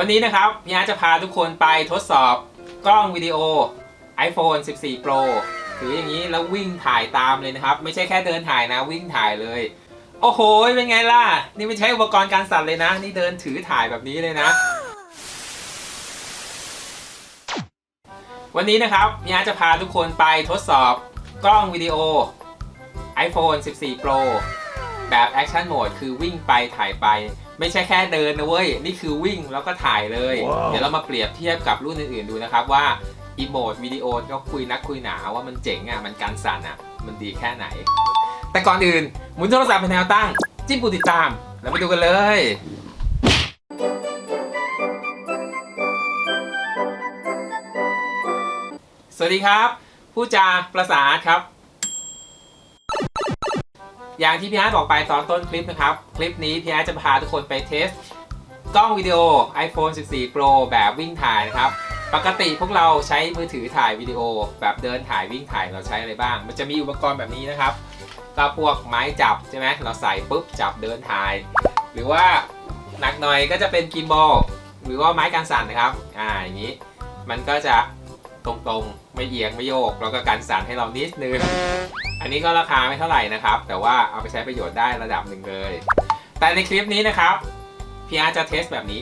วันนี้นะครับพี่อาร์ตจะพาทุกคนไปทดสอบกล้องวิดีโอ iPhone 14 Pro ถืออย่างนี้แล้ววิ่งถ่ายตามเลยนะครับ ไม่ใช่แค่เดินถ่ายนะวิ่งถ่ายเลย โอ้โห เป็นไงล่ะ นี่ไม่ใช้อุปกรณ์การสั่นเลยนะ นี่เดินถือถ่ายแบบนี้เลยนะ วันนี้นะครับพี่อาร์ตจะพาทุกคนไปทดสอบกล้องวิดีโอ iPhone 14 Pro แบบ Action Mode คือวิ่งไปถ่ายไป ไม่ใช่แค่เดินนะเว้ย นี่คือวิ่งแล้วก็ถ่ายเลยว้าวเดี๋ยวเรามาเปรียบเทียบกับรุ่นอื่นๆดูนะครับว่าอีโมดวิดีโอที่เขาคุยนักคุยหนาว่ามันเจ๋งอะมันการสั่นอะ มันดีแค่ไหน แต่ก่อนอื่นหมุนโทรศัพท์เป็นแนวตั้ง จิ้มปุ่มติดตาม แล้วมาดูกันเลยสวัสดีครับ ผู้จาประสาทครับ อย่างที่พี่อาร์ตบอกไปตอนต้นคลิปนะครับ คลิปนี้พี่อาร์ตจะพาทุกคนไปเทสกล้องวิดีโอ iPhone 14 Pro แบบวิ่งถ่ายนะครับ ปกติพวกเราใช้มือถือถ่ายวิดีโอ แบบเดินถ่ายวิ่งถ่ายเราใช้อะไรบ้าง มันจะมีอุปกรณ์แบบนี้นะครับก็พวกไม้จับใช่ไหมเราใส่ปุ๊บจับเดินถ่าย หรือว่าหนักหน่อยก็จะเป็นกิมบอลหรือว่าไม้กันสั่นนะครับ อ่าอย่างนี้ มันก็จะ ตรงๆ ไม่เอียงไม่โยก แล้วก็กันสั่นให้เรานิดนึง อันนี้ก็ราคาไม่เท่าไหร่นะครับ แต่ว่าเอาไปใช้ประโยชน์ได้ระดับหนึ่งเลย แต่ในคลิปนี้นะครับพี่อาร์จะเทสแบบนี้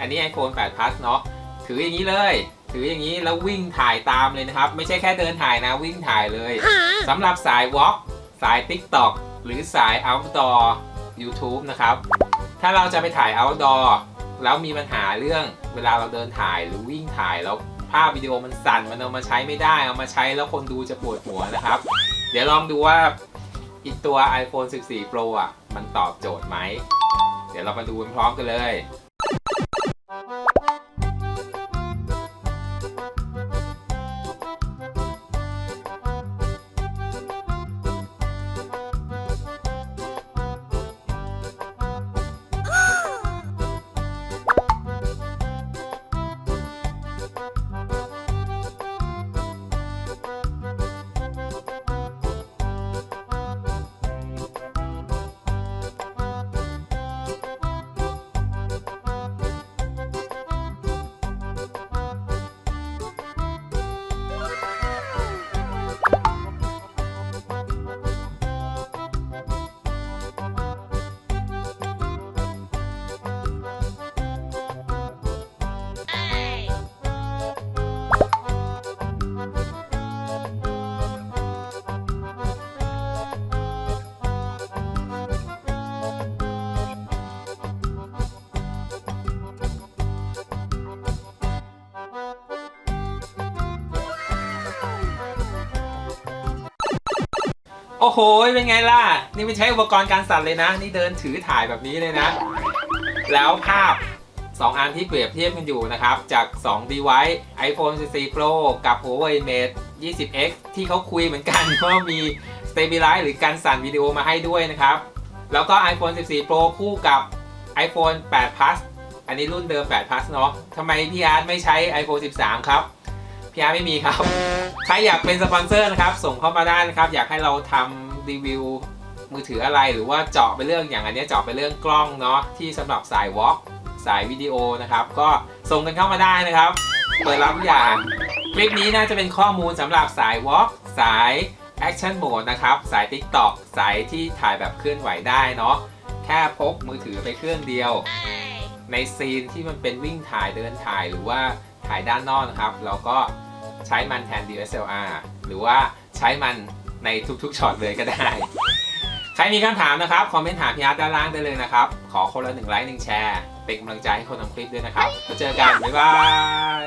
อันนี้ iPhone 8 Plus เนาะถืออย่างนี้เลย ถืออย่างนี้แล้ววิ่งถ่ายตามเลยนะครับ ไม่ใช่แค่เดินถ่ายนะวิ่งถ่ายเลยสำหรับสาย Walk สาย TikTok หรือสาย Outdoor YouTube นะครับ ถ้าเราจะไปถ่าย Outdoor แล้วมีปัญหาเรื่องเวลาเราเดินถ่ายหรือวิ่งถ่ายแล้วภาพวิดีโอมันสั่นมันเอามาใช้ไม่ได้ เอามาใช้แล้วคนดูจะปวดหัวนะครับ เดี๋ยวลองดูว่าอีกตัว iPhone 14 Pro อะ มันตอบโจทย์ไหม เดี๋ยวเรามาดูพร้อมกันเลย โอ้โห เป็นไงล่ะ นี่ไม่ใช้อุปกรณ์การสั่นเลยนะ นี่เดินถือถ่ายแบบนี้เลยนะ แล้วภาพ 2 อันที่เปรียบเทียบกันอยู่นะครับ จาก 2 device iPhone 14 Pro กับ Huawei Mate 20X ที่เขาคุยเหมือนกันว่ามี Stabilize หรือการสั่นวิดีโอมาให้ด้วยนะครับ แล้วก็ iPhone 14 Pro คู่กับ iPhone 8 Plus อันนี้รุ่นเดิม 8 Plus เนาะทำไมพี่อาร์ตไม่ใช้ iPhone 13 ครับ พี่อาร์ไม่มีครับ ใครอยากเป็นสปอนเซอร์นะครับ ส่งเข้ามาได้นะครับ อยากให้เราทำรีวิวมือถืออะไรหรือว่าเจาะไปเรื่องอย่างอันนี้เจาะไปเรื่องกล้องเนาะที่สำหรับสายวอล์กสายวิดีโอนะครับ ก็ส่งกันเข้ามาได้นะครับ เปิดรับอย่างคลิปนี้น่าจะเป็นข้อมูลสำหรับสายวอล์กสายแอคชั่นโหมดนะครับ สาย TikTok สายที่ถ่ายแบบเคลื่อนไหวได้เนาะแค่พกมือถือไปเครื่องเดียว ในซีนที่มันเป็นวิ่งถ่ายเดินถ่ายหรือว่า ถ่ายด้านนอกนะครับเราก็ใช้มันแทน DSLR หรือว่าใช้มันในทุกๆช็อตเลยก็ได้ ใครมีคำถามนะครับ คอมเมนต์ถามพี่อาร์ตด้านล่างได้เลยนะครับ ขอคนละหนึ่งไลค์หนึ่งแชร์ เป็นกำลังใจให้คนทำคลิปด้วยนะครับแล้วเจอกัน บ๊ายบาย